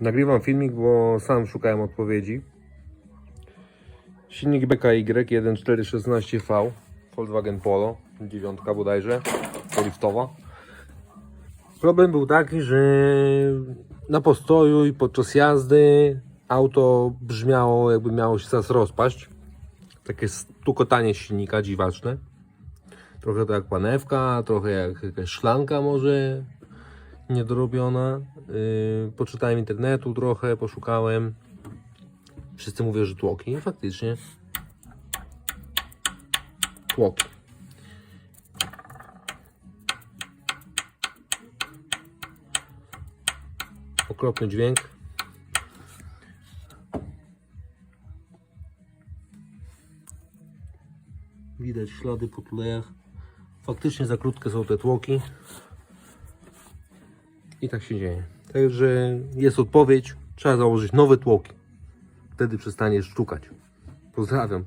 Nagrywam filmik, bo sam szukałem odpowiedzi. Silnik BKY 1416V Volkswagen Polo, dziewiątka bodajże, poliftowa. Problem był taki, że na postoju i podczas jazdy auto brzmiało jakby miało się zaraz rozpaść. Takie stukotanie silnika dziwaczne. Trochę to jak panewka, trochę jak jakaś szklanka może niedorobiona. Yy, poczytałem internetu trochę, poszukałem. Wszyscy mówią, że tłoki. Faktycznie tłoki. Okropny dźwięk. Widać ślady po tulejach. Faktycznie za krótkie są te tłoki. I tak się dzieje. Także jest odpowiedź. Trzeba założyć nowe tłoki. Wtedy przestaniesz szukać. Pozdrawiam.